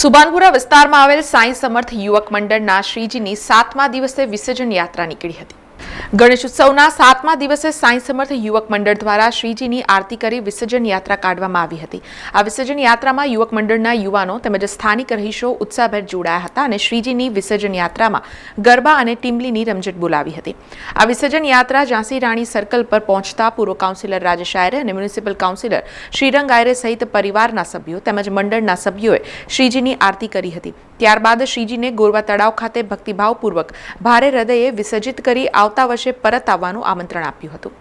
સુભાનપુરા વિસ્તારમાં આવેલ સાંઈ સમર્થ યુવક મંડળના શ્રીજીની સાતમા દિવસે વિસર્જન યાત્રા નીકળી હતી. ગણેશ ઉત્સવના સાતમા દિવસે સાંઈ સમર્થ યુવક મંડળ દ્વારા શ્રીજીની આરતી કરી વિસર્જન યાત્રા કાઢવામાં આવી હતી. આ વિસર્જન યાત્રામાં યુવક મંડળના યુવાનો તેમજ સ્થાનિક રહીશો ઉત્સાહભેર જોડાયા હતા અને શ્રીજીની વિસર્જન યાત્રામાં ગરબા અને ટીમલીની રમઝટ બોલાવી હતી. આ વિસર્જન યાત્રા ઝાંસી રાણી સર્કલ પર પહોંચતા પૂર્વ કાઉન્સિલર રાજેશ આયરે અને મ્યુનિસિપલ કાઉન્સિલર શ્રીરંગ આયરે સહિત પરિવારના સભ્યો તેમજ મંડળના સભ્યોએ શ્રીજીની આરતી કરી હતી. ત્યારબાદ શ્રીજીને ગોરવા તળાવ ખાતે ભક્તિભાવપૂર્વક ભારે હૃદયે વિસર્જિત કરી આવતા વર્ષે પરત આવવાનું આમંત્રણ આપ્યું હતું.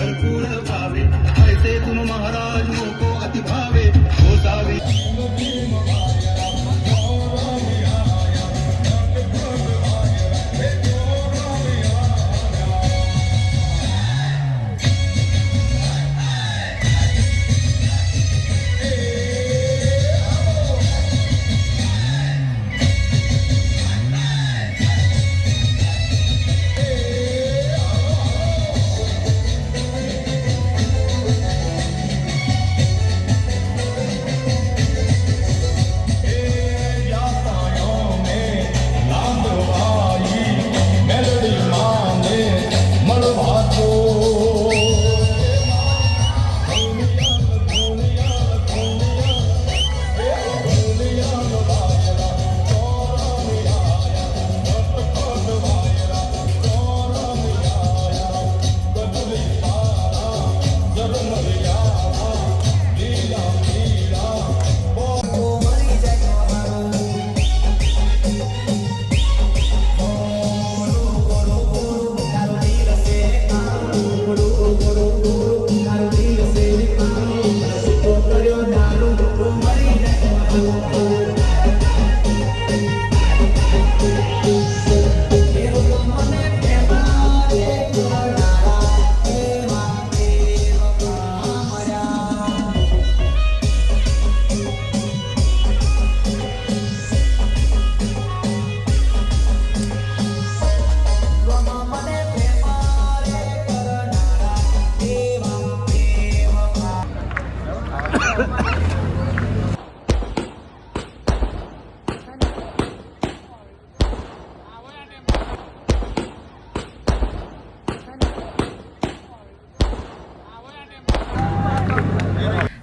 ભરપૂર મહારાજ મોકો Vamos lá,